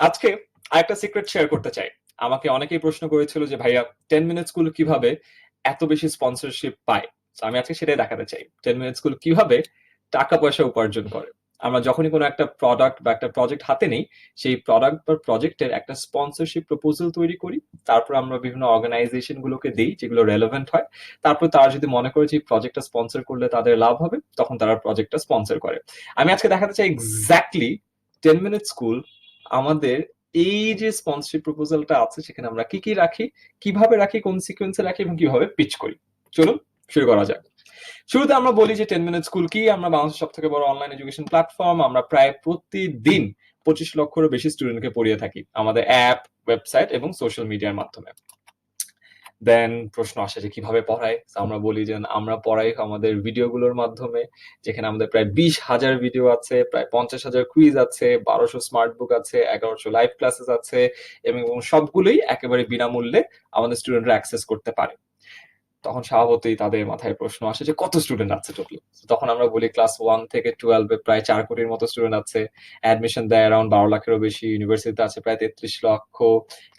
আজকে আরেকটা secret share করতে চাই। আমাকে অনেকেই প্রশ্ন করেছিল যে, ভাইয়া টেন মিনিট স্কুল কীভাবে এত বেশি স্পন্সরশিপ পায়? আমি আজকে সেটাই দেখাতে চাই। টেন মিনিট স্কুল কীভাবে টাকা পয়সা উপার্জন করে? আমরা যখনই কোনো একটা প্রোডাক্ট বা একটা প্রজেক্ট হাতে নেই, সেই প্রোডাক্ট বা প্রজেক্টের একটা স্পন্সরশিপ প্রপোজাল তৈরি করি। তারপর আমরা বিভিন্ন অর্গানাইজেশন গুলোকে দিই, যেগুলো রেলেভেন্ট হয়। তারপর তারা যদি মনে করে যে প্রজেক্টটা স্পন্সর করলে তাদের লাভ হবে, তখন তারা প্রজেক্টটা স্পন্সর করে। আমি আজকে দেখাতে চাই এক্স্যাক্টলি টেন মিনিট স্কুল আমাদের এই যে স্পন্সরশিপ প্রপোজালটা আছে, সেখানে আমরা কি কি রাখি, কীভাবে রাখি, কোন সিকোয়েন্সে রাখি এবং কীভাবে পিচ করি? চলুন, শুরু করা যাক। শুরুতে আমরা বলি যে টেন মিনিট স্কুল কি? আমরা বাংলাদেশের সব থেকে বড় অনলাইন এডুকেশন প্ল্যাটফর্ম আমরা প্রায় প্রতিদিন পঁচিশ লক্ষেরও বেশি স্টুডেন্টকে পড়িয়ে থাকি আমাদের অ্যাপ ওয়েবসাইট এবং সোশ্যাল মিডিয়ার মাধ্যমে। দেন প্রশ্ন আসে যে কীভাবে পড়ায়? আমরা বলি যে আমরা পড়াই আমাদের ভিডিওগুলোর মাধ্যমে, যেখানে আমাদের প্রায় বিশ হাজার ভিডিও আছে, প্রায় পঞ্চাশ হাজার কুইজ আছে, বারোশো স্মার্ট বুক আছে, এগারোশো লাইভ ক্লাসেস আছে, এবং সবগুলোই একেবারে বিনামূল্যে আমাদের স্টুডেন্টরা অ্যাক্সেস করতে পারে। তখন স্বভাবতই তাদের মাথায় প্রশ্ন আসে যে, কত স্টুডেন্ট আছে টোটাল তখন আমরা বলি ক্লাস ওয়ান থেকে টুয়েলভে প্রায় চার কোটির মতো স্টুডেন্ট আছে। অ্যাডমিশন দেয় অ্যারাউন্ড বারো লাখেরও বেশি ইউনিভার্সিটিতে আছে প্রায় তেত্রিশ লক্ষ।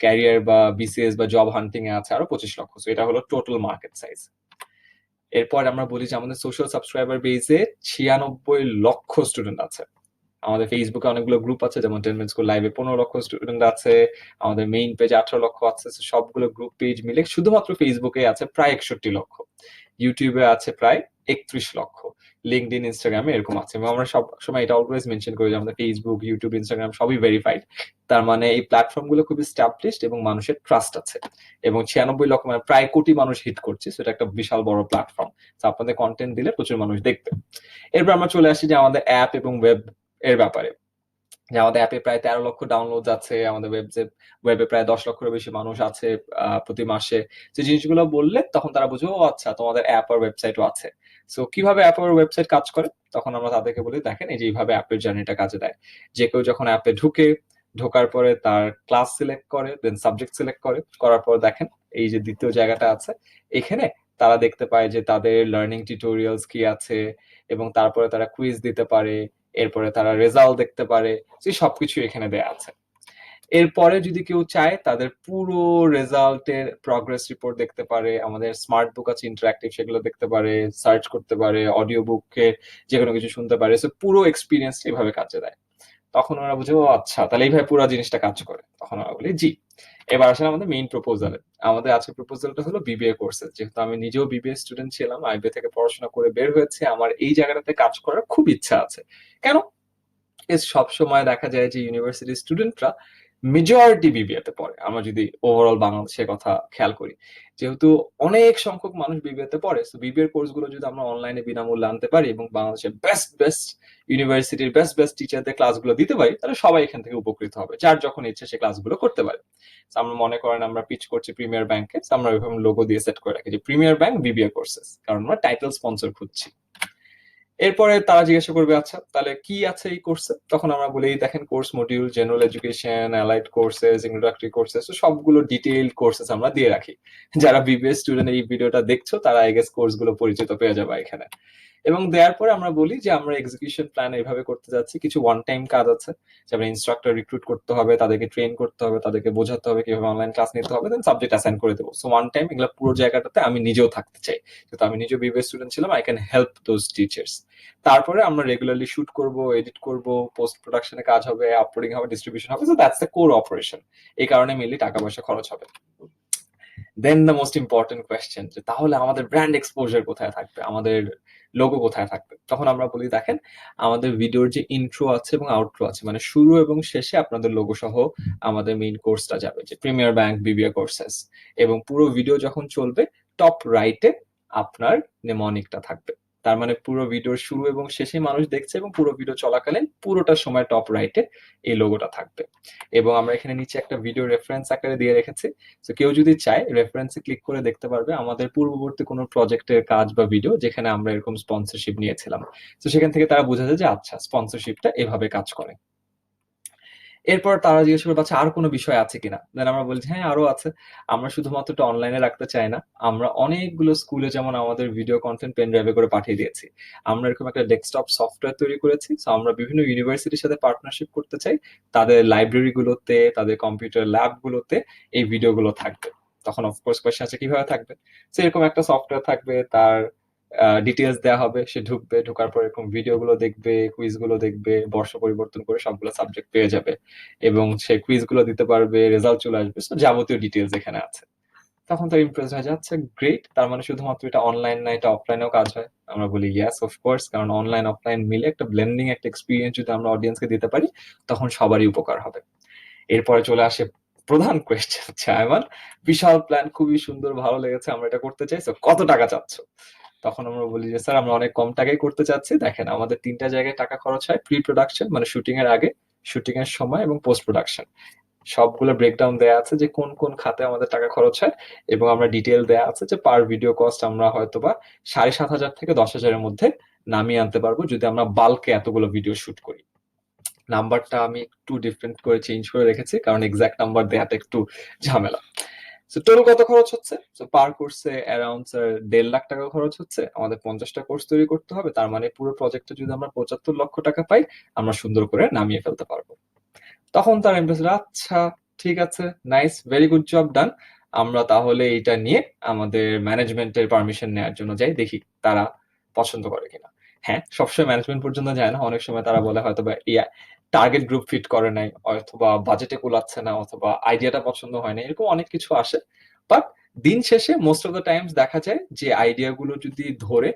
ক্যারিয়ার বা বিসিএস বা জব হান্টিং এ আছে আরও পঁচিশ লক্ষ। সো এটা হলো টোটাল মার্কেট সাইজ এরপর আমরা বলি যে, আমাদের সোশ্যাল সাবস্ক্রাইবার বেসে ছিয়ানব্বই লক্ষ স্টুডেন্ট আছে। আমাদের ফেসবুকে অনেকগুলো গ্রুপ আছে, যেমন টেন মিনিট স্কুল লাইভে পনেরো লক্ষ স্টুডেন্ট আছে, আমাদের মেইন পেজে আঠারো লক্ষ আছে সবগুলো গ্রুপ পেজ মিলে শুধুমাত্র ফেসবুকে আছে প্রায় একষট্টি লক্ষ। ইউটিউবে আছে প্রায় একত্রিশ লক্ষ। লিঙ্কড ইন ইনস্টাগ্রামে এরকম আছে। এবং আমরা সব সময় এটা অলওয়েজ মেনশন করি যে আমাদের ফেসবুক ইউটিউব ইনস্টাগ্রাম সবই ভেরিফাইড তার মানে এই প্ল্যাটফর্মগুলো খুবই স্টাবলিশড এবং মানুষের ট্রাস্ট আছে। এবং ছিয়ানব্বই লক্ষ মানে প্রায় কোটি মানুষ হিট করছে সেটা একটা বিশাল বড় প্ল্যাটফর্ম আপনাদের কন্টেন্ট দিলে প্রচুর মানুষ দেখবে। এরপর আমরা চলে আসি যে আমাদের অ্যাপ এবং ওয়েব এর ব্যাপারে। যে আমাদের অ্যাপে প্রায় তেরো লক্ষ ডাউনলোড আছে, আমাদের ওয়েব ওয়েবে প্রায় দশ লক্ষের বেশি মানুষ আছে প্রতি মাসে। যে জিনিসগুলো বললে তখন তারা বুঝবে আচ্ছা তোমাদের অ্যাপ আর ওয়েবসাইটও আছে। সো কীভাবে অ্যাপ আর ওয়েবসাইট কাজ করে? তখন আমরা তাদেরকে বলি, দেখেন এই যে এইভাবে অ্যাপের জার্নিটা কাজে দেয়। যে কেউ যখন অ্যাপে ঢুকে, ঢোকার পরে তার ক্লাস সিলেক্ট করে দেন সাবজেক্ট সিলেক্ট করে, করার পর দেখেন এই যে দ্বিতীয় জায়গাটা আছে, এখানে তারা দেখতে পায় যে তাদের লার্নিং টিউটোরিয়ালস কি আছে, এবং তারপরে তারা কুইজ দিতে পারে এরপরে তারা রেজাল্ট দেখতে পারে। সবকিছু এখানে দেয়া আছে। এরপরে যদি কেউ চায়, তাদের পুরো রেজাল্টের প্রগ্রেস রিপোর্ট দেখতে পারে। আমাদের স্মার্ট বুক আছে ইন্টারাক্টিভ সেগুলো দেখতে পারে সার্চ করতে পারে অডিও বুককে যে কোনো কিছু শুনতে পারে। সো পুরো এক্সপিরিয়েন্স এভাবে কাজে দেয়। তখন ওরা বুঝে আচ্ছা তাহলে এইভাবে পুরো জিনিসটা কাজ করে। তখন ওরা বলি, জি। এবার আসলে আমাদের মেইন প্রপোজালে আমাদের আজকে প্রপোজালটা হলো বিবিএ কোর্সে যেহেতু আমি নিজেও বিবিএ স্টুডেন্ট ছিলাম আইবিএ থেকে পড়াশোনা করে বের হয়েছে, আমার এই জায়গাটাতে কাজ করার খুব ইচ্ছা আছে। কেন? সব সময় দেখা যায় যে ইউনিভার্সিটি স্টুডেন্টরা মেজরিটি বিবিএতে পড়ে। আমরা যদি ওভারঅল বাংলাদেশের কথা খেয়াল করি, যেহেতু অনেক সংখ্যক মানুষ বিবিএতে পড়ে তো বিবিএর কোর্সগুলো যদি আমরা অনলাইনে বিনামূল্যে আনতে পারি এবং বাংলাদেশের বেস্ট বেস্ট ইউনিভার্সিটির বেস্ট বেস্ট টিচারদের ক্লাসগুলো দিতে পারি, তাহলে সবাই এখান থেকে উপকৃত হবে, যার যখন ইচ্ছে সে ক্লাসগুলো করতে পারে। আমরা মনে করেন আমরা পিচ করছি প্রিমিয়ার ব্যাংকে আমরা ওইভাবে লোগো দিয়ে সেট করে রাখি যে প্রিমিয়ার ব্যাংক বিবিএ কোর্সেস কারণ আমরা টাইটেল স্পন্সর খুঁজছি। এরপরে তারা জিজ্ঞাসা করবে আচ্ছা তাহলে কি আছে এই কোর্সে তখন আমরা বলি, দেখেন course module general education allied courses introductory courses সবগুলো ডিটেইল কোর্সেস আমরা দিয়ে রাখি। যারা বিবিএস স্টুডেন্ট এই ভিডিওটা দেখছ, তারা আই গেস কোর্সগুলো পরিচিত পেয়ে যাবে এখানে। এবং দেওয়ার পরে আমরা বলি যে আমরা এক্সিকিউশন প্ল্যান এইভাবে করতে যাচ্ছি। কিছু ওয়ান টাইম কাজ আছে যেমন ইনস্ট্রাক্টর রিক্রুট করতে হবে, তাদেরকে ট্রেন করতে হবে, তাদেরকে বোঝাতে হবে, কীভাবে অনলাইন ক্লাস নিতে হবে দেন সাবজেক্ট অ্যাসাইন করে দেবো। সো ওয়ান টাইম এগুলো পুরো জায়গাটাতে আমি নিজেও থাকতে চাই। যেহেতু আমি নিজেও বিবিএস স্টুডেন্ট ছিলাম I can help those teachers তারপরে আমরা রেগুলারলি শুট করব এডিট করব পোস্ট প্রোডাকশনে কাজ হবে আপলোডিং হবে ডিস্ট্রিবিউশন হবে so that's the core operation এই কারণে মেনলি টাকা পয়সা খরচ হবে। Then the most important question যে তাহলে আমাদের ব্র্যান্ড এক্সপোজার কোথায় থাকবে? আমাদের লোগো কোথায় থাকবে? তখন আমরা বলি, দেখেন, আমাদের ভিডিওর যে ইন্ট্রো আছে এবং আউট্রো আছে মানে শুরু এবং শেষে আপনাদের লোগো সহ আমাদের মেইন কোর্সটা যাবে, যে প্রিমিয়ার ব্যাংক বিবিএ কোর্সেস এবং পুরো ভিডিও যখন চলবে টপ রাইটে আপনার নেমনিকটা থাকবে। তার মানে পুরো ভিডিওর শুরু এবং শেষে মানুষ দেখছে এবং পুরো ভিডিও চলাকালীন পুরোটা সময় টপ রাইটে এই লোগোটা থাকবে। এবং আমরা এখানে নিচে একটা ভিডিও রেফারেন্স আকারে দিয়ে রেখেছি। তো কেউ যদি চায় রেফারেন্সে ক্লিক করে দেখতে পারবে আমাদের পূর্ববর্তী কোনো প্রজেক্টের কাজ বা ভিডিও যেখানে আমরা এরকম স্পন্সরশিপ নিয়েছিলাম। তো সেখান থেকে তারা বোঝা যায় যে আচ্ছা স্পন্সরশিপটা এভাবে কাজ করে। এরপর তারা জিজ্ঞেস করবে আচ্ছা আর কোনো বিষয় আছে কিনা? দেন আমরা বলছি হ্যাঁ আরও আছে। আমরা শুধুমাত্র এটা অনলাইনে রাখতে চাই না। আমরা অনেকগুলো স্কুলে যেমন আমাদের ভিডিও কন্টেন্ট পেন ড্রাইভে করে পাঠিয়ে দিয়েছি। আমরা এরকম একটা ডেস্কটপ সফটওয়্যার তৈরি করেছি। সো আমরা বিভিন্ন ইউনিভার্সিটির সাথে পার্টনারশিপ করতে চাই। তাদের লাইব্রেরি গুলোতে, তাদের কম্পিউটার ল্যাব গুলোতে এই ভিডিওগুলো থাকবে। তখন অফকোর্স কোয়েশ্চেন আছে কীভাবে থাকবে? তো এরকম একটা সফটওয়্যার থাকবে। তার ডিটেলস দেওয়া হবে। সে ঢুকবে, ঢোকার পর এরকম ভিডিও গুলো দেখবে কুইজগুলো দেখবে, বর্ষ পরিবর্তন করে সবগুলো সাবজেক্ট পেয়ে যাবে। এবং সে কুইজগুলো দিতে পারবে রেজাল্ট চলে আসবে। যাবতীয় ডিটেলস এখানে আছে। তখন তো ইমপ্রেস হয়ে যাচ্ছে। গ্রেট তার মানে শুধুমাত্র এটা অনলাইন না, এটা অফলাইনেও কাজ হয়। আমরা বলি ইয়াস অফকোর্স কারণ অনলাইন অফলাইন মিলে একটা ব্লেন্ডিং একটা এক্সপিরিয়েন্স যদি আমরা অডিয়েন্সকে দিতে পারি, তখন সবারই উপকার হবে। এরপরে চলে আসে প্রধান কোয়েশ্চেন চায়মান বিশাল প্ল্যান খুবই সুন্দর, ভালো লেগেছে। আমরা এটা করতে চাই। কত টাকা চাচ্ছ? তখন আমরা বলি যে, স্যার, আমরা অনেক কম টাকায় করতে চাচ্ছি। দেখেন, আমাদের তিনটা জায়গায় টাকা খরচ হয় প্রি প্রোডাকশন মানে শুটিং এর আগে শুটিং এর সময় এবং পোস্ট প্রোডাকশন সবগুলো ব্রেকডাউন দেয়া আছে যে, কোন কোন খাতে আমাদের টাকা খরচ হয় এবং আমরা ডিটেল দেয়া আছে যে পার ভিডিও কস্ট আমরা হয়তো বা সাড়ে সাত হাজার থেকে দশ হাজারের মধ্যে নামিয়ে আনতে পারব যদি আমরা বাল্কে এতগুলো ভিডিও শুট করি। নাম্বারটা আমি একটু ডিফারেন্ট করে চেঞ্জ করে রেখেছি, কারণ এক্সাক্ট নাম্বার দেওয়াটা একটু ঝামেলা। তো টোটাল কত খরচ হচ্ছে? তো পার কোর্সে অ্যারাউন্ড স্যার দেড় লাখ টাকা খরচ হচ্ছে। আমাদের পঞ্চাশটা কোর্স তৈরি করতে হবে। তার মানে পুরো প্রজেক্টে যদি আমরা পঁচাত্তর লক্ষ টাকা পাই, আমরা সুন্দর করে নামিয়ে ফেলতে পারব। তখন তার আচ্ছা ঠিক আছে nice very good job done আমরা তাহলে এটা নিয়ে আমাদের ম্যানেজমেন্টের পারমিশন নেওয়ার জন্য যাই, দেখি তারা পছন্দ করে কিনা। হ্যাঁ সবসময় ম্যানেজমেন্ট পর্যন্ত যায় না। অনেক সময় তারা বলে হয়তো বা টার্গেট গ্রুপ ফিট করে নাই, অথবা বাজেটে কুলাচ্ছে না, অথবা আইডিয়াটা পছন্দ হয় না, এরকম অনেক কিছু আসে। বাট দিন শেষে মোস্ট অফ দ্য টাইমস দেখা যায় যে আইডিয়াগুলো যদি ধরে,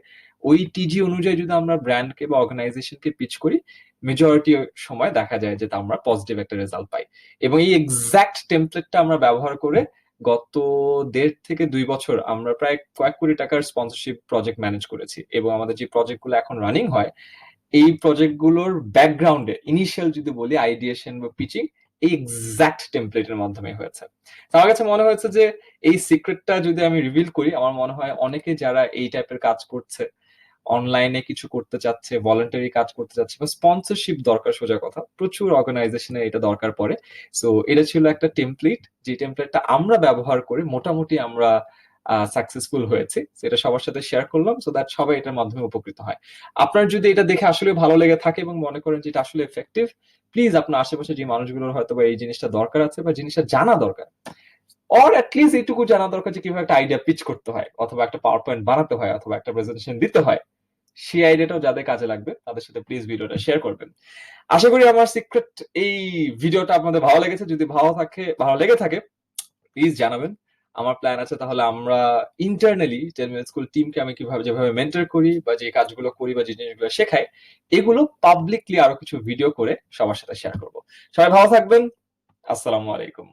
ওই টিজি অনুযায়ী যদি আমরা ব্র্যান্ডকে বা অর্গানাইজেশনকে পিচ করি মেজরিটি সময় দেখা যায় যে আমরা পজিটিভ একটা রেজাল্ট পাই। এবং এই এক্সাক্ট টেমপ্লেটটা আমরা ব্যবহার করে গত দেড় থেকে দুই বছর আমরা প্রায় কয়েক কোটি টাকার স্পন্সরশিপ প্রজেক্ট ম্যানেজ করেছি। এবং আমাদের যে প্রজেক্টগুলো এখন রানিং হয় এই প্রজেক্টগুলোর ব্যাকগ্রাউন্ডে ইনিশিয়াল যদি বলি আইডিয়েশন বা পিচিং এই এক্সাক্ট টেমপ্লেটের মাধ্যমে হয়েছে। আমার কাছে মনে হয়েছে যে এই সিক্রেটটা যদি আমি রিভিল করি আমার মনে হয় অনেকে যারা এই টাইপের কাজ করছে অনলাইনে কিছু করতে চাচ্ছে ভলেন্টারি কাজ করতে চাচ্ছে বা স্পন্সরশিপ দরকার সোজা কথা প্রচুর অর্গানাইজেশনে এটা দরকার পড়ে। সো এটা ছিল একটা টেমপ্লেট যে টেমপ্লেটটা আমরা ব্যবহার করে মোটামুটি আমরা সাকসেসফুল হয়েছে, সেটা সবার সাথে শেয়ার করলাম সো দ্যাট সবাই এটার মাধ্যমে উপকৃত হয়। আপনার যদি এটা দেখে আসলে ভালো লেগে থাকে এবং মনে করেন যে এটা আসলে এফেক্টিভ প্লিজ আপনার আশেপাশে যে মানুষগুলোর হয়তো বা এই জিনিসটা দরকার আছে বা জিনিসটা জানা দরকার অর অ্যাটলিস্ট এইটুকু জানা দরকার যে কীভাবে একটা আইডিয়া পিচ করতে হয়, অথবা একটা পাওয়ার পয়েন্ট বানাতে হয়, অথবা একটা প্রেজেন্টেশন দিতে হয়, সেই আইডিয়াটাও যাদের কাজে লাগবে, তাদের সাথে প্লিজ ভিডিওটা শেয়ার করবেন। আশা করি আমার সিক্রেট এই ভিডিওটা আপনাদের ভালো লেগেছে, যদি ভালো থাকে, ভালো লেগে থাকে প্লিজ জানাবেন। আমার প্ল্যান আছে, তাহলে আমরা ইন্টারনালি স্কুল টিমকে আমি কীভাবে, যেভাবে মেন্টর করি বা যে কাজগুলো করি বা যে জিনিসগুলো শেখাই, এগুলো পাবলিকলি আরও কিছু ভিডিও করে সবার সাথে শেয়ার করব। সবাই ভালো থাকবেন। আসসালামু আলাইকুম।